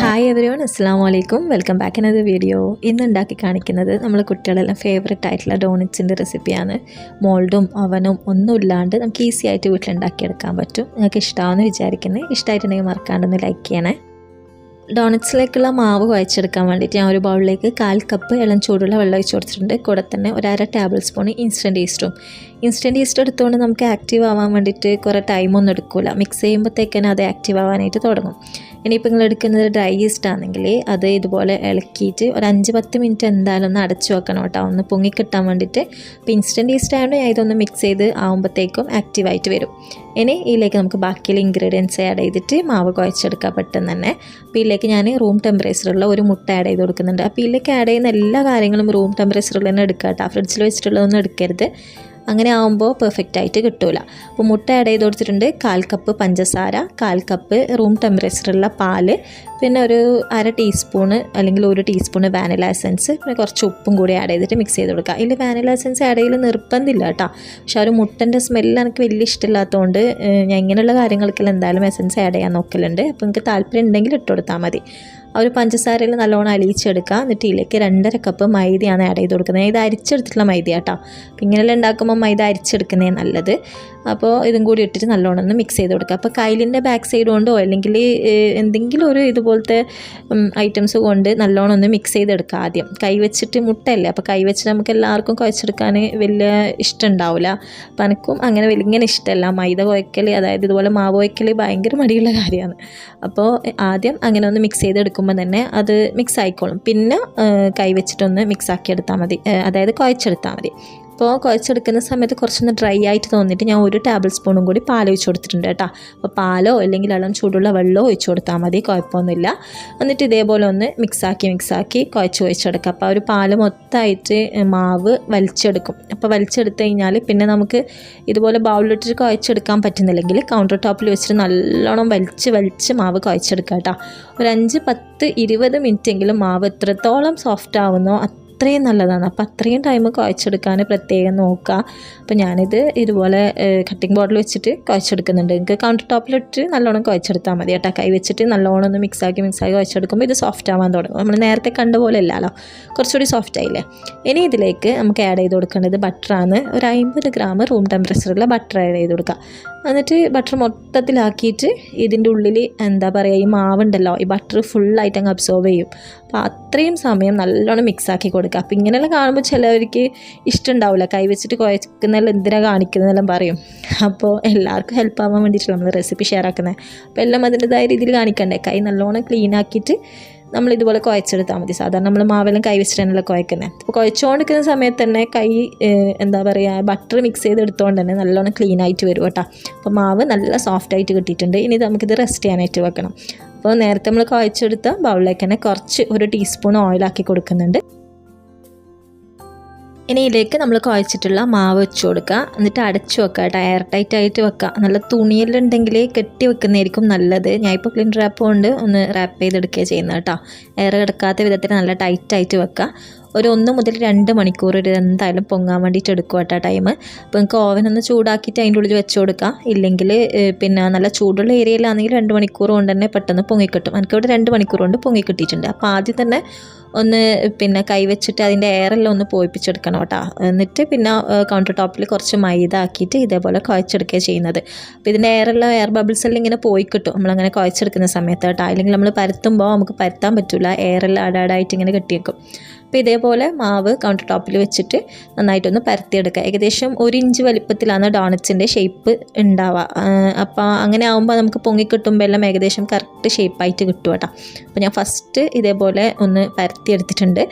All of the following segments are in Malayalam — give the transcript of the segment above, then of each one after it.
ഹായ് എവരിവൺ അസ്സാം വലൈക്കും വെൽക്കം ബാക്ക് എന്നത് വീഡിയോ ഇന്ന് ഉണ്ടാക്കി കാണിക്കുന്നത് നമ്മൾ കുട്ടികളെല്ലാം ഫേവററ്റ് ആയിട്ടുള്ള ഡോണറ്റ്സിന്റെ റെസിപ്പിയാണ് മോൾഡും അവനും ഒന്നും ഇല്ലാണ്ട് നമുക്ക് ഈസി ആയിട്ട് വീട്ടിലുണ്ടാക്കിയെടുക്കാൻ പറ്റും. നിങ്ങൾക്ക് ഇഷ്ടമാണെന്ന് വിചാരിക്കുന്നത് ഇഷ്ടമായിട്ടുണ്ടെങ്കിൽ മറക്കാണ്ടൊന്ന് ലൈക്ക് ചെയ്യണേ. ഡോണറ്റ്സിലേക്കുള്ള മാവ് കുഴച്ചെടുക്കാൻ വേണ്ടിയിട്ട് ഞാൻ ഒരു ബൗളിലേക്ക് കാൽ കപ്പ് ഇളം ചൂടുള്ള വെള്ളം ഒഴിച്ച് കൊടുത്തിട്ടുണ്ട്. കൂടെ തന്നെ ഒരര ടേബിൾ സ്പൂൺ ഇൻസ്റ്റന്റ് ഈസ്റ്റും ഇൻസ്റ്റന്റ് ഈസ്റ്റ് എടുത്തുകൊണ്ട് നമുക്ക് ആക്റ്റീവ് ആവാൻ വേണ്ടിയിട്ട് കുറേ ടൈമൊന്നും എടുക്കില്ല മിക്സ് ചെയ്യുമ്പോഴത്തേക്കന്നെ അത് ആക്റ്റീവ് ആവാനായിട്ട് തുടങ്ങും. ഇനിയിപ്പോൾ നിങ്ങൾ എടുക്കുന്നത് ഡ്രൈ ഈസ്റ്റ് ആണെങ്കിൽ അത് ഇതുപോലെ ഇളക്കിയിട്ട് ഒരു അഞ്ച് പത്ത് മിനിറ്റ് എന്തായാലും ഒന്ന് അടച്ചു വെക്കണം കേട്ടോ. ഒന്ന് പൊങ്ങിക്കിട്ടാൻ വേണ്ടിയിട്ട്. അപ്പോൾ ഇൻസ്റ്റന്റ് ഈസ്റ്റ് ആയതുകൊണ്ട് ഞാൻ ഇതൊന്ന് മിക്സ് ചെയ്ത് ആകുമ്പോഴത്തേക്കും ആക്റ്റീവായിട്ട് വരും. ഇനി ഇതിലേക്ക് നമുക്ക് ബാക്കിയുള്ള ഇൻഗ്രീഡിയൻസ് ആഡ് ചെയ്തിട്ട് മാവ് കുഴച്ചെടുക്കാം പെട്ടെന്ന് തന്നെ. അപ്പോൾ ഇതിലേക്ക് ഞാൻ റൂം ടെമ്പറേച്ചറുള്ള ഒരു മുട്ട ആഡ് ചെയ്ത് കൊടുക്കുന്നുണ്ട്. അപ്പോൾ ഇതിലേക്ക് ആഡ് ചെയ്യുന്ന എല്ലാ കാര്യങ്ങളും റൂം ടെമ്പറേച്ചറിൽ തന്നെ കേട്ടോ. ഫ്രിഡ്ജിൽ വെച്ചിട്ടുള്ളതൊന്നും എടുക്കരുത്. അങ്ങനെ ആകുമ്പോൾ പെർഫെക്റ്റ് ആയിട്ട് കിട്ടൂല. അപ്പോൾ മുട്ട ആഡ് ചെയ്ത് കൊടുത്തിട്ടുണ്ട്. കാൽ കപ്പ് പഞ്ചസാര കാൽ കപ്പ് റൂം ടെമ്പറേച്ചറുള്ള പാൽ പിന്നെ ഒരു അര ടീസ്പൂണ് അല്ലെങ്കിൽ ഒരു ടീസ്പൂണ് വാനില എസൻസ് പിന്നെ കുറച്ച് ഉപ്പും കൂടി ആഡ് ചെയ്തിട്ട് മിക്സ് ചെയ്ത് കൊടുക്കുക. ഇതിൽ വാനില എസൻസ് ആഡ് ചെയ്യൽ നിർബന്ധമില്ല കേട്ടോ. പക്ഷെ ആ ഒരു മുട്ടന്റെ സ്മെല്ല് എനിക്ക് വലിയ ഇഷ്ടമില്ലാത്തതുകൊണ്ട് ഞാൻ ഇങ്ങനെയുള്ള കാര്യങ്ങൾക്കെല്ലാം എന്തായാലും എസൻസ് ആഡ് ചെയ്യാൻ നോക്കലുണ്ട്. അപ്പോൾ നിങ്ങൾക്ക് താല്പര്യം ഉണ്ടെങ്കിൽ ഇട്ട് കൊടുത്താൽ മതി. ആ ഒരു പഞ്ചസാരയിൽ നല്ലോണം അലിയിച്ചെടുക്കുക. എന്നിട്ട് ഇതിലേക്ക് രണ്ടര കപ്പ് മൈദയാണ് ആഡ് ചെയ്ത് കൊടുക്കുന്നത്. ഇത് അരിച്ചെടുത്തിട്ടുള്ള മൈദ കേട്ടോ അപ്പം ഇങ്ങനെയെല്ലാം ഉണ്ടാക്കുമ്പോൾ മൈദ അരിച്ചെടുക്കുന്നേ നല്ലത്. അപ്പോൾ ഇതും കൂടി ഇട്ടിട്ട് നല്ലോണം ഒന്ന് മിക്സ് ചെയ്ത് കൊടുക്കുക. അപ്പോൾ കയ്യിലിന്റെ ബാക്ക് സൈഡ് കൊണ്ടോ അല്ലെങ്കിൽ എന്തെങ്കിലും ഒരു ഇതുപോലത്തെ ഐറ്റംസ് കൊണ്ട് നല്ലോണം ഒന്ന് മിക്സ് ചെയ്തെടുക്കുക ആദ്യം. കൈ വെച്ചിട്ട് മുട്ടയല്ലേ? അപ്പോൾ കൈ വെച്ചിട്ട് നമുക്ക് എല്ലാവർക്കും കുഴച്ചെടുക്കാൻ വലിയ ഇഷ്ടമുണ്ടാവില്ല അപ്പം എനിക്കും അങ്ങനെ ഇങ്ങനെ ഇഷ്ടമല്ല. മൈദ കുഴക്കൽ അതായത് ഇതുപോലെ മാവ് കുഴക്കൽ ഭയങ്കര മടിയുള്ള കാര്യമാണ്. അപ്പോൾ ആദ്യം അങ്ങനെ ഒന്ന് മിക്സ് ചെയ്തെടുക്കുമ്പോൾ തന്നെ അത് മിക്സ് ആയിക്കോളും. പിന്നെ കൈ വെച്ചിട്ടൊന്ന് മിക്സ് ആക്കി എടുത്താൽ മതി അതായത് കുഴച്ചെടുത്താൽ മതി. അപ്പോൾ കുഴച്ചെടുക്കുന്ന സമയത്ത് കുറച്ചൊന്ന് ഡ്രൈ ആയിട്ട് തോന്നിയിട്ട് ഞാൻ ഒരു ടേബിൾ സ്പൂണും കൂടി പാൽ ഒഴിച്ച് കൊടുത്തിട്ടുണ്ട് കേട്ടോ. അപ്പോൾ പാലോ അല്ലെങ്കിൽ ഇളം ചൂടുള്ള വെള്ളമോ ഒഴിച്ച് കൊടുത്താൽ മതി കുഴപ്പമൊന്നുമില്ല. എന്നിട്ട് ഇതേപോലെ ഒന്ന് മിക്സാക്കി മിക്സാക്കി കുഴച്ച് ഒഴിച്ചെടുക്കുക അപ്പോൾ ഒരു പാൽ മൊത്തമായിട്ട് മാവ് വലിച്ചെടുക്കും. അപ്പോൾ വലിച്ചെടുത്ത് കഴിഞ്ഞാൽ പിന്നെ നമുക്ക് ഇതുപോലെ ബൗളിലിട്ടിട്ട് കുഴച്ചെടുക്കാൻ പറ്റുന്നില്ലെങ്കിൽ കൗണ്ടർ ടോപ്പിൽ വെച്ചിട്ട് നല്ലോണം വലിച്ച് വലിച്ച് മാവ് കുഴച്ചെടുക്കുക കേട്ടോ. ഒരു അഞ്ച് പത്ത് ഇരുപത് മിനിറ്റ് എങ്കിലും മാവ് എത്രത്തോളം സോഫ്റ്റ് ആവുന്നോ അത്രയും നല്ലതാണ്. അപ്പോൾ അത്രയും ടൈം കുഴച്ചെടുക്കാൻ പ്രത്യേകം നോക്കുക അപ്പോൾ ഞാനിത് ഇതുപോലെ കട്ടിംഗ് ബോർഡിൽ വെച്ചിട്ട് കുഴച്ചെടുക്കുന്നുണ്ട്. നിങ്ങൾക്ക് കൗണ്ടർ ടോപ്പിലിട്ട് നല്ലോണം കുഴച്ചെടുത്താൽ മതി കേട്ടോ. കൈ വെച്ചിട്ട് നല്ലോണം ഒന്ന് മിക്സാക്കി മിക്സാക്കി കുഴച്ചെടുക്കുമ്പോൾ ഇത് സോഫ്റ്റ് ആവാൻ തുടങ്ങും. നമ്മൾ നേരത്തെ കണ്ട പോലെ അല്ലല്ലോ കുറച്ചുകൂടി സോഫ്റ്റ് ആയില്ലേ? ഇനി ഇതിലേക്ക് നമുക്ക് ആഡ് ചെയ്ത് കൊടുക്കേണ്ടത് ബട്ടറാണ് ഒരു അമ്പത് ഗ്രാം റൂം ടെമ്പറേച്ചറുള്ള ബട്ടർ ആഡ് ചെയ്ത് കൊടുക്കുക എന്നിട്ട് ബട്ടർ മൊത്തത്തിലാക്കിയിട്ട് ഇതിന്റെ ഉള്ളിൽ എന്താ പറയുക ഈ മാവുണ്ടല്ലോ ഈ ബട്ടർ ഫുള്ളായിട്ട് അങ്ങ് അബ്സോർവ് ചെയ്യും. അപ്പോൾ അത്രയും സമയം നല്ലോണം മിക്സ് ആക്കി കൊടുക്കുക അപ്പോൾ ഇങ്ങനെയെല്ലാം കാണുമ്പോൾ ചിലവർക്ക് ഇഷ്ടമുണ്ടാവില്ല. കൈ വെച്ചിട്ട് കുഴക്കുന്നതെല്ലാം എന്തിനാണ് കാണിക്കുന്നതെല്ലാം പറയും. അപ്പോൾ എല്ലാവർക്കും ഹെൽപ്പ് ആവാൻ വേണ്ടിയിട്ടാണ് നമ്മൾ റെസിപ്പി ഷെയർ ആക്കുന്നത്. അപ്പോൾ എല്ലാം അതിന്റെതായ രീതിയിൽ കാണിക്കണ്ടേ? കൈ നല്ലോണം ക്ലീൻ ആക്കിയിട്ട് നമ്മൾ ഇതുപോലെ കുഴച്ചെടുത്താൽ മതി. സാധാരണ നമ്മൾ മാവെല്ലാം കൈ കുഴക്കുന്നത്. അപ്പോൾ കുഴച്ചുകൊണ്ടിരിക്കുന്ന സമയത്ത് തന്നെ കൈ എന്താ പറയുക ബട്ടർ മിക്സ് ചെയ്ത് എടുത്തുകൊണ്ട് തന്നെ നല്ലോണം ക്ലീൻ ആയിട്ട് വരും കേട്ടോ. അപ്പോൾ മാവ് നല്ല സോഫ്റ്റ് ആയിട്ട് കിട്ടിയിട്ടുണ്ട്. ഇനി നമുക്കിത് റെസ്റ്റ് ചെയ്യാനായിട്ട് വെക്കണം. അപ്പോൾ നേരത്തെ നമ്മൾ കുഴച്ചെടുത്ത ബൗളിലേക്ക് തന്നെ കുറച്ച് ഒരു ടീസ്പൂൺ ഓയിലാക്കി കൊടുക്കുന്നുണ്ട്. ഇനി ഇതിലേക്ക് നമ്മൾ കുഴച്ചിട്ടുള്ള മാവ് വെച്ച് കൊടുക്കുക. എന്നിട്ട് അടച്ചു വെക്കുക കേട്ടോ. എയർ ടൈറ്റ് ആയിട്ട് വെക്കുക. നല്ല തുണിയിലുണ്ടെങ്കിൽ കെട്ടി വെക്കുന്നതായിരിക്കും നല്ലത്. ഞാൻ ഇപ്പോൾ ക്ലിൻ റാപ്പ് കൊണ്ട് ഒന്ന് റാപ്പ് ചെയ്തെടുക്കുക ചെയ്യുന്നത് കേട്ടോ. എയർ കിടക്കാത്ത വിധത്തിൽ നല്ല ടൈറ്റ് ആയിട്ട് വെക്കുക. ഒരു ഒന്ന് മുതൽ രണ്ട് മണിക്കൂർ ഒരു എന്തായാലും പൊങ്ങാൻ വേണ്ടിയിട്ട് എടുക്കുക കേട്ടോ ടൈം അപ്പോൾ നിങ്ങൾക്ക് ഓവൻ ഒന്ന് ചൂടാക്കിയിട്ട് അതിന്റെ ഉള്ളിൽ വെച്ച് കൊടുക്കുക. ഇല്ലെങ്കിൽ പിന്നെ നല്ല ചൂടുള്ള ഏരിയയിലാണെങ്കിൽ രണ്ട് മണിക്കൂർ കൊണ്ട് തന്നെ പെട്ടെന്ന് പൊങ്ങിക്കിട്ടും. എനിക്കിവിടെ രണ്ട് മണിക്കൂർ കൊണ്ട് പൊങ്ങിക്കിട്ടിയിട്ടുണ്ട്. അപ്പോൾ ആദ്യം തന്നെ ഒന്ന് പിന്നെ കൈവച്ചിട്ട് അതിന്റെ എയറെല്ലാം ഒന്ന് പോയിപ്പിച്ചെടുക്കണം കേട്ടോ. എന്നിട്ട് പിന്നെ കൗണ്ടർ ടോപ്പിൽ കുറച്ച് മൈദ ആക്കിയിട്ട് ഇതേപോലെ കുഴച്ചെടുക്കുക ചെയ്യുന്നത്. അപ്പോൾ ഇതിന്റെ എയറെല്ലാം എയർ ബബിൾസ് എല്ലാം ഇങ്ങനെ പോയി കിട്ടും. നമ്മളങ്ങനെ കുഴച്ചെടുക്കുന്ന സമയത്ത് കേട്ടോ. അല്ലെങ്കിൽ നമ്മൾ പരത്തുമ്പോൾ നമുക്ക് പരത്താൻ പറ്റില്ല എയറെല്ലാം അടാടായിട്ട് ഇങ്ങനെ കെട്ടിയേക്കും. അപ്പോൾ ഇതേപോലെ മാവ് കൗണ്ടർ ടോപ്പിൽ വെച്ചിട്ട് നന്നായിട്ടൊന്ന് പരത്തിയെടുക്കുക. ഏകദേശം ഒരു ഇഞ്ച് വലിപ്പത്തിലാണ് ഡോണറ്റ്സിന്റെ ഷേപ്പ് ഉണ്ടാവുക. അപ്പോൾ അങ്ങനെ ആകുമ്പോൾ നമുക്ക് പൊങ്ങി കിട്ടുമ്പോൾ എല്ലാം ഏകദേശം കറക്റ്റ് ഷേപ്പായിട്ട് കിട്ടും കേട്ടോ. അപ്പോൾ ഞാൻ ഫസ്റ്റ് ഇതേപോലെ ഒന്ന് പരത്തിയെടുത്തിട്ടുണ്ട്.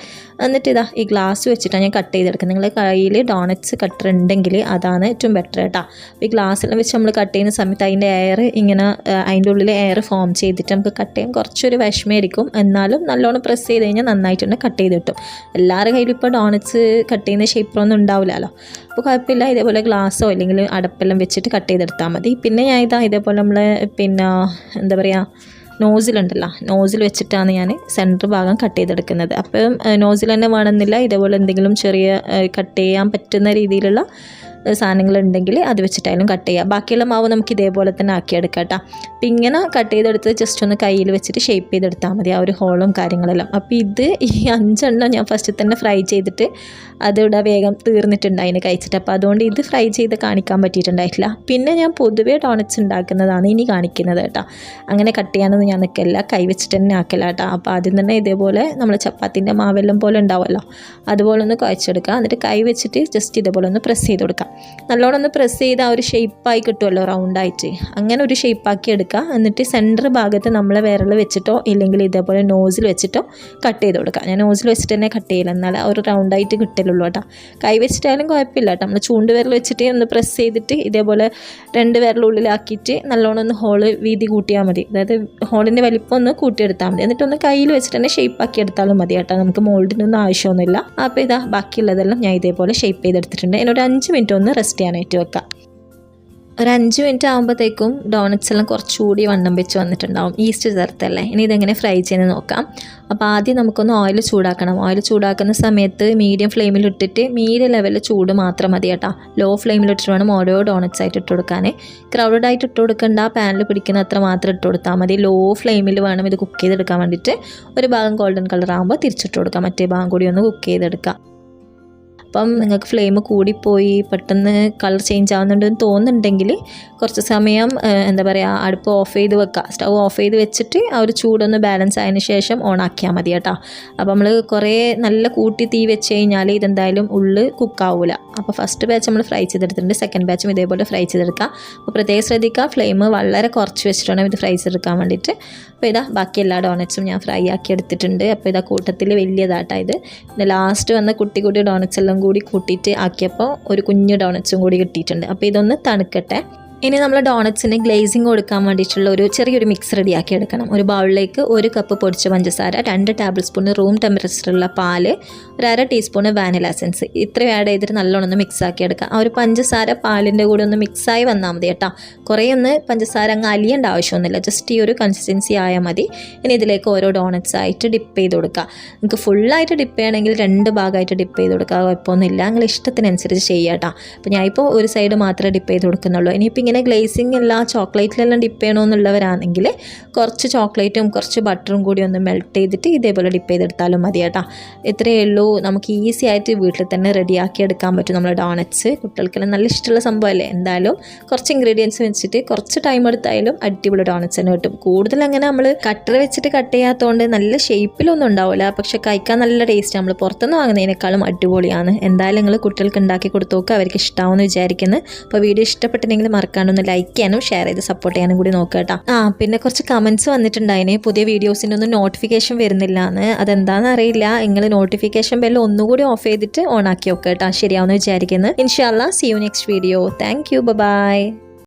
എന്നിട്ട് ഇതാ ഈ ഗ്ലാസ് വെച്ചിട്ടാണ് ഞാൻ കട്ട് ചെയ്തെടുക്കുന്നത്. നിങ്ങളുടെ കയ്യിൽ ഡോണറ്റ്സ് കട്ടർ ഉണ്ടെങ്കിൽ അതാണ് ഏറ്റവും ബെറ്റർ കേട്ടോ. അപ്പോൾ ഈ ഗ്ലാസ്സെല്ലാം വെച്ച് നമ്മൾ കട്ട് ചെയ്യുന്ന സമയത്ത് അതിന്റെ എയർ ഇങ്ങനെ അതിന്റെ ഉള്ളിൽ എയർ ഫോം ചെയ്തിട്ട് നമുക്ക് കട്ട് ചെയ്യാൻ കുറച്ചൊരു വിഷമമായിരിക്കും എന്നാലും നല്ലോണം പ്രസ് ചെയ്ത് കഴിഞ്ഞാൽ നന്നായിട്ടുണ്ട് കട്ട് ചെയ്ത് കിട്ടും. എല്ലാവരുടെ കയ്യിലും ഇപ്പോൾ ഡോണറ്റ്സ് കട്ട് ചെയ്യുന്ന ഷേപ്പറൊന്നും ഉണ്ടാവില്ലല്ലോ. അപ്പോൾ കുഴപ്പമില്ല ഇതേപോലെ ഗ്ലാസ്സോ അല്ലെങ്കിൽ അടപ്പെല്ലാം വെച്ചിട്ട് കട്ട് ചെയ്തെടുത്താൽ മതി. പിന്നെ ഞാൻ ഇതാ ഇതേപോലെ നമ്മൾ പിന്നെ എന്താ പറയുക നോസിലുണ്ടല്ലോ നോസിൽ വെച്ചിട്ടാണ് ഞാൻ സെന്റർ ഭാഗം കട്ട് ചെയ്തെടുക്കുന്നത്. അപ്പം നോസിൽ തന്നെ വേണമെന്നില്ല ഇതേപോലെ എന്തെങ്കിലും ചെറിയ കട്ട് ചെയ്യാൻ പറ്റുന്ന രീതിയിലുള്ള സാധനങ്ങൾ ഉണ്ടെങ്കിൽ അത് വെച്ചിട്ടായാലും കട്ട് ചെയ്യുക ബാക്കിയുള്ള മാവ് നമുക്ക് ഇതേപോലെ തന്നെ ആക്കിയെടുക്കാം കേട്ടോ. അപ്പം ഇങ്ങനെ കട്ട് ചെയ്തെടുത്ത് ജസ്റ്റ് ഒന്ന് കയ്യിൽ വെച്ചിട്ട് ഷേപ്പ് ചെയ്തെടുത്താൽ മതി. ആ ഒരു ഹോളും കാര്യങ്ങളെല്ലാം. അപ്പോൾ ഇത് ഈ അഞ്ചെണ്ണം ഞാൻ ഫസ്റ്റ് തന്നെ ഫ്രൈ ചെയ്തിട്ട് അതിവിടെ വേഗം തീർന്നിട്ടുണ്ട് അതിന് കഴിച്ചിട്ട്. അപ്പോൾ അതുകൊണ്ട് ഇത് ഫ്രൈ ചെയ്ത് കാണിക്കാൻ പറ്റിയിട്ടുണ്ടായിട്ടില്ല. പിന്നെ ഞാൻ പൊതുവേ ഡോണറ്റ്സ് ഉണ്ടാക്കുന്നതാണ് ഇനി കാണിക്കുന്നത് കേട്ടോ. അങ്ങനെ കട്ട് ചെയ്യാനൊന്നും ഞാൻ നിൽക്കില്ല. കൈ വെച്ചിട്ട് തന്നെ ആക്കില്ല കേട്ടോ. അപ്പോൾ ആദ്യം തന്നെ ഇതേപോലെ നമ്മൾ ചപ്പാത്തിന്റെ മാവെല്ലാം പോലെ ഉണ്ടാവുമല്ലോ. അതുപോലെ ഒന്ന് കുഴച്ചെടുക്കുക. എന്നിട്ട് കൈ വെച്ചിട്ട് ജസ്റ്റ് ഇതേപോലെ ഒന്ന് പ്രസ് ചെയ്ത് കൊടുക്കുക നല്ലോണം ഒന്ന് പ്രസ് ചെയ്ത് ആ ഒരു ഷേപ്പായി കിട്ടുമല്ലോ റൗണ്ടായിട്ട് അങ്ങനെ ഒരു ഷേപ്പാക്കി എടുക്കുക. എന്നിട്ട് സെന്റർ ഭാഗത്ത് നമ്മൾ വിരൽ വെച്ചിട്ടോ ഇല്ലെങ്കിൽ ഇതേപോലെ നോസിൽ വെച്ചിട്ടോ കട്ട് ചെയ്ത് കൊടുക്കുക. ഞാൻ നോസിൽ വെച്ചിട്ട് തന്നെ കട്ട് ചെയ്യില്ല എന്നാൽ ഒരു റൗണ്ടായിട്ട് കിട്ടലുള്ളൂ കേട്ടോ. കൈ വെച്ചിട്ടായാലും കുഴപ്പമില്ല കേട്ടോ. നമ്മൾ ചൂണ്ട് വിരൽ വെച്ചിട്ട് ഒന്ന് പ്രസ് ചെയ്തിട്ട് ഇതേപോലെ രണ്ട് വിരലുള്ളിലാക്കിയിട്ട് നല്ലോണം ഒന്ന് ഹോൾ വീതി കൂട്ടിയാൽ മതി. അതായത് ഹോളിന്റെ വലിപ്പം ഒന്ന് കൂട്ടിയെടുത്താൽ മതി. എന്നിട്ടൊന്ന് കയ്യിൽ വെച്ചിട്ട് തന്നെ ഷേപ്പാക്കി എടുത്താലും മതി കേട്ടോ. നമുക്ക് മോൾഡിനൊന്നും ആവശ്യമൊന്നുമില്ല. അപ്പോൾ ഇതാ ബാക്കിയുള്ളതെല്ലാം ഞാൻ ഇതേപോലെ ഷേപ്പ് ചെയ്തെടുത്തിട്ടുണ്ട്. ഇനി ഒരു അഞ്ച് മിനിറ്റ് ഒന്ന് റെസ്റ്റ് ചെയ്യാനായിട്ട് വെക്കാം. ഒരു അഞ്ച് മിനിറ്റ് ആകുമ്പോഴത്തേക്കും ഡോണറ്റ്സ് എല്ലാം കുറച്ചുകൂടി വണ്ണം വെച്ച് വന്നിട്ടുണ്ടാവും. ഈസ്റ്റ് ചേർത്തല്ലേ? ഇനി ഇതെങ്ങനെ ഫ്രൈ ചെയ്യുന്ന നോക്കാം. അപ്പോൾ ആദ്യം നമുക്കൊന്ന് ഓയിൽ ചൂടാക്കണം. ഓയിൽ ചൂടാക്കുന്ന സമയത്ത് മീഡിയം ഫ്ലെയിമിൽ ഇട്ടിട്ട് മീഡിയം ലെവലിൽ ചൂട് മാത്രം മതി കേട്ടോ. ലോ ഫ്ലെയിമിൽ ഇട്ടിട്ട് വേണം ഓരോ ഡോണറ്റ്സ് ആയിട്ട് ഇട്ട് കൊടുക്കാൻ ക്രൗഡഡ് ആയിട്ട് ഇട്ട് കൊടുക്കേണ്ട. പാനിൽ പിടിക്കുന്ന അത്ര മാത്രം ഇട്ട് കൊടുത്താൽ മതി. ലോ ഫ്ലെയിമിൽ വേണം ഇത് കുക്ക് ചെയ്തെടുക്കാൻ വേണ്ടിയിട്ട്. ഒരു ഭാഗം ഗോൾഡൻ കളർ ആകുമ്പോൾ തിരിച്ചിട്ട് കൊടുക്കാം. മറ്റേ ഭാഗം കൂടി ഒന്ന് കുക്ക് ചെയ്തെടുക്കാം. അപ്പം നിങ്ങൾക്ക് ഫ്ലെയിം കൂടിപ്പോയി പെട്ടെന്ന് കളർ ചേഞ്ച് ആവുന്നുണ്ടെന്ന് തോന്നുന്നുണ്ടെങ്കിൽ കുറച്ച് സമയം എന്താ പറയുക അടുപ്പ് ഓഫ് ചെയ്ത് വെക്കുക സ്റ്റൗ ഓഫ് ചെയ്ത് വെച്ചിട്ട് ആ ഒരു ചൂടൊന്ന് ബാലൻസ് ആയതിനു ശേഷം ഓൺ ആക്കിയാൽ മതി കേട്ടോ. അപ്പോൾ നമ്മൾ കുറേ നല്ല കൂട്ടി തീ വെച്ച് കഴിഞ്ഞാൽ ഇതെന്തായാലും ഉള്ളിൽ കുക്കാവൂല അപ്പോൾ ഫസ്റ്റ് ബാച്ച് നമ്മൾ ഫ്രൈ ചെയ്തെടുത്തിട്ടുണ്ട്. സെക്കൻഡ് ബാച്ചും ഇതേപോലെ ഫ്രൈ ചെയ്തെടുക്കാം. അപ്പോൾ പ്രത്യേകം ശ്രദ്ധിക്കുക ഫ്ലെയിം വളരെ കുറച്ച് വെച്ചിട്ട് വേണം ഇത് ഫ്രൈ ചെയ്തെടുക്കാൻ വേണ്ടിയിട്ട്. അപ്പോൾ ഇതാ ബാക്കി എല്ലാ ഡോണറ്റ്സും ഞാൻ ഫ്രൈ ആക്കി എടുത്തിട്ടുണ്ട്. അപ്പോൾ ഇതാ കൂട്ടത്തിൽ വലിയതാട്ടാ ഇത്. പിന്നെ ലാസ്റ്റ് വന്ന കുട്ടി കുട്ടി ഡോണറ്റ്സ് എല്ലാം കൂടി കൂട്ടിയിട്ട് ആക്കിയപ്പോൾ ഒരു കുഞ്ഞു ഡോണറ്റ്സും കൂടി കിട്ടിയിട്ടുണ്ട്. അപ്പോൾ ഇതൊന്ന് തണുക്കട്ടെ. ഇനി നമ്മൾ ഡോണറ്റ്സിന് ഗ്ലേസിങ് കൊടുക്കാൻ വേണ്ടിയിട്ടുള്ള ഒരു ചെറിയൊരു മിക്സ് റെഡിയാക്കി എടുക്കണം. ഒരു ബൗളിലേക്ക് ഒരു കപ്പ് പൊടിച്ച പഞ്ചസാര രണ്ട് ടേബിൾ സ്പൂൺ റൂം ടെമ്പറേച്ചറുള്ള പാൽ ഒരു അര ടീസ്പൂൺ വാനില എസൻസ് ഇത്രയും ആഡ് ചെയ്തിട്ട് നല്ലോണം ഒന്ന് മിക്സ് ആക്കി എടുക്കുക ആ ഒരു പഞ്ചസാര പാലിന്റെ കൂടെ ഒന്ന് മിക്സായി വന്നാൽ മതി കേട്ടോ. കുറേ ഒന്ന് പഞ്ചസാര അങ്ങ് അലിയേണ്ട ആവശ്യമൊന്നുമില്ല. ജസ്റ്റ് ഈ ഒരു കൺസിസ്റ്റൻസി ആയാൽ മതി. ഇനി ഇതിലേക്ക് ഓരോ ഡോണറ്റ്സ് ആയിട്ട് ഡിപ്പ് ചെയ്ത് കൊടുക്കുക നിങ്ങൾക്ക് ഫുള്ളായിട്ട് ഡിപ്പ് ചെയ്യണമെങ്കിൽ രണ്ട് ഭാഗമായിട്ട് ഡിപ്പ് ചെയ്ത് കൊടുക്കുക കുഴപ്പമൊന്നുമില്ല. നിങ്ങൾ ഇഷ്ടത്തിനനുസരിച്ച് ചെയ്യാം കേട്ടോ. അപ്പോൾ ഞാനിപ്പോൾ ഒരു സൈഡ് മാത്രമേ ഡിപ്പ് ചെയ്ത് കൊടുക്കുന്നുള്ളൂ. ഇനിയിപ്പോൾ ഇങ്ങനെ ഗ്ലേസിങ് എല്ലാം ചോക്ലേറ്റിലെല്ലാം ഡിപ്പ് ചെയ്യണമെന്നുള്ളവരാണെങ്കിൽ കുറച്ച് ചോക്ലേറ്റും കുറച്ച് ബട്ടറും കൂടി ഒന്ന് മെൽറ്റ് ചെയ്തിട്ട് ഇതേപോലെ ഡിപ്പ് ചെയ്തെടുത്താലും മതി കേട്ടോ. ഇത്രയേ ഉള്ളൂ. നമുക്ക് ഈസി ആയിട്ട് വീട്ടിൽ തന്നെ റെഡിയാക്കി എടുക്കാൻ പറ്റും നമ്മുടെ ഡോണറ്റ്സ് കുട്ടികൾക്കെല്ലാം നല്ല ഇഷ്ടമുള്ള സംഭവമല്ലേ? എന്തായാലും കുറച്ച് ഇൻഗ്രീഡിയൻസ് വെച്ചിട്ട് കുറച്ച് ടൈം എടുത്തായാലും അടിപൊളി ഡോണറ്റ്സ് തന്നെ കിട്ടും. കൂടുതൽ അങ്ങനെ നമ്മൾ കട്ടർ വെച്ചിട്ട് കട്ട് ചെയ്യാത്തതുകൊണ്ട് നല്ല ഷേപ്പിലൊന്നും ഉണ്ടാവില്ല പക്ഷെ കഴിക്കാൻ നല്ല ടേസ്റ്റ് നമ്മൾ പുറത്തുനിന്ന് വാങ്ങുന്നതിനേക്കാളും അടിപൊളിയാണ്. എന്തായാലും നിങ്ങൾ കുട്ടികൾക്ക് ഉണ്ടാക്കി കൊടുത്തു നോക്കുക അവർക്ക് ഇഷ്ടമാവുമെന്ന് വിചാരിക്കുന്നു. അപ്പോൾ വീഡിയോ ഇഷ്ടപ്പെട്ടിട്ടുണ്ടെങ്കിൽ മറക്കാണ്ടൊന്ന് ലൈക്ക് ചെയ്യാനും ഷെയർ ചെയ്ത് സപ്പോർട്ട് ചെയ്യാനും കൂടി നോക്കുക കേട്ടോ. ആ പിന്നെ കുറച്ച് കമൻസ് വന്നിട്ടുണ്ടായിന്. പുതിയ വീഡിയോസിന്റെ ഒന്നും നോട്ടിഫിക്കേഷൻ വരുന്നില്ല എന്ന് അതെന്താണെന്ന് അറിയില്ല. നിങ്ങൾ നോട്ടിഫിക്കേഷൻ ബെല്ല് ഒന്നുകൂടി ഓഫ് ചെയ്തിട്ട് ഓൺ ആക്കി നോക്കുക കേട്ടോ. ശരിയാവുമെന്ന് വിചാരിക്കുന്നു. ഇൻഷാല്ല see you next video thank you bye